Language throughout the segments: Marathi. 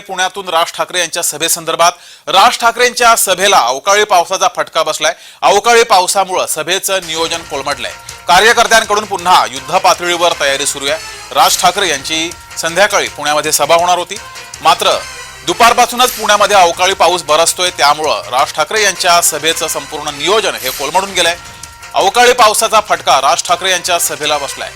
पुण्यातून राज ठाकरे यांच्या सभेसंदर्भात. राज ठाकरे यांच्या सभेला अवकाळी पावसाचा फटका बसलाय. अवकाळी पावसामुळे सभेचं नियोजन कोलमडलंय. कार्यकर्त्यांकडून पुन्हा युद्ध पातळीवर तयारी सुरू आहे. राज ठाकरे यांची संध्याकाळी पुण्यामध्ये सभा होणार होती. मात्र दुपारपासूनच पुण्यामध्ये अवकाळी पाऊस बरसतोय त्यामुळं राज ठाकरे यांच्या सभेचं संपूर्ण नियोजन हे कोलमडून गेलंय. अवकाळी पावसाचा फटका राज ठाकरे यांच्या सभेला बसलाय.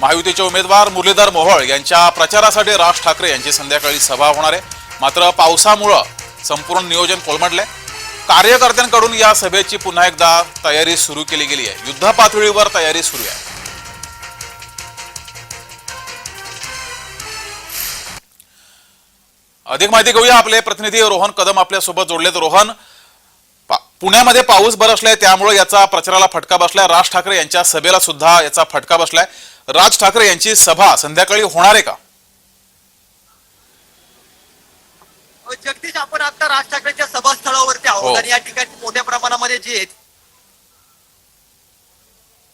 महायुतीचे उमेदवार मुरलीधर मोहोळ यांच्या प्रचारासाठी राज ठाकरे यांची संध्याकाळी सभा होणार आहे. मात्र पावसामुळं संपूर्ण नियोजन कोलमडलंय. कार्यकर्त्यांकडून या सभेची पुन्हा एकदा तयारी सुरू केली गेली आहे. युद्ध पातळीवर तयारी सुरू आहे. अधिक माहिती घेऊया. आपले प्रतिनिधी रोहन कदम आपल्यासोबत जोडलेत. रोहन पुण्यामध्ये पाऊस बरसलाय त्यामुळे याचा प्रचाराला फटका बसलाय. राज ठाकरे यांच्या सभेला सुद्धा याचा फटका बसलाय. राज ठाकरे यांची सभा संध्याकाळी होणार आहे का? जगदीश आपण आता राज ठाकरेंच्या सभास्थळावरती आहोत हो. आणि या ठिकाणी मोठ्या प्रमाणामध्ये जी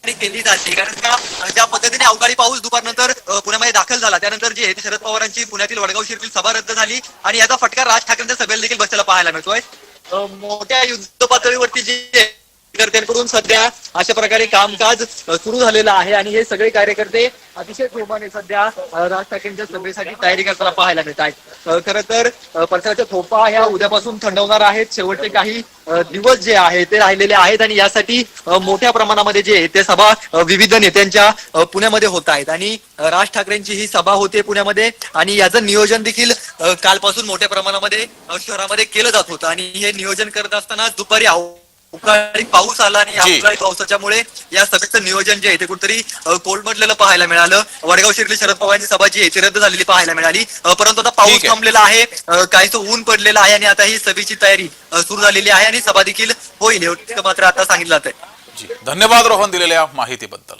केली जाते. कारण का ज्या पद्धतीने अवकाळी पाऊस दुपारनंतर पुण्यामध्ये दाखल झाला त्यानंतर जी शरद पवारांची पुण्यातील वडगाव शिरतील सभा रद्द झाली आणि याचा फटका राज ठाकरेंच्या सभेला देखील बसलेला पाहायला मिळतोय. मोठ्या युद्ध पातळीवरती जी आहे, कार्यकर्त्यांकडून सध्या अशा प्रकारे कामकाज सुरू झालेलं आहे आणि हे सगळे कार्यकर्ते अतिशय जोमाने सध्या राज ठाकरेंच्या सभेसाठी तयारी करताना पाहायला मिळत आहेत खरं तर अ, परिसराच्या थोपा ह्या उद्यापासून थंडवणार आहेत. शेवटचे काही दिवस जे आहे ते राहिलेले आहेत आणि यासाठी मोठ्या प्रमाणामध्ये जे आहे ते सभा विविध नेत्यांच्या पुण्यामध्ये होत आहेत. आणि राज ठाकरेंची ही सभा होते पुण्यामध्ये आणि याचं नियोजन देखील कालपासून मोठ्या प्रमाणामध्ये शहरामध्ये केलं जात होतं. आणि हे नियोजन करत असताना दुपारी अव- अवकाळी पाऊस आला आणि या जी. अवकाळी पावसाच्यामुळे या सभेचं नियोजन जे आहे ते कुठेतरी कोलमडलेलं पाहायला मिळालं. वडगाव शिरली शरद पवारांची सभा जी आहे ती रद्द झालेली पाहायला मिळाली. अ, परंतु आता पाऊस ठीक आहे. थांबलेला आहे. अ, काहीसं ऊन पडलेलं आहे आणि आता ही सभेची तयारी अ, सुरू झालेली आहे आणि सभा देखील होईल एवढं मात्र आता सांगितलं जात आहे जी. धन्यवाद रोहन दिलेल्या माहितीबद्दल.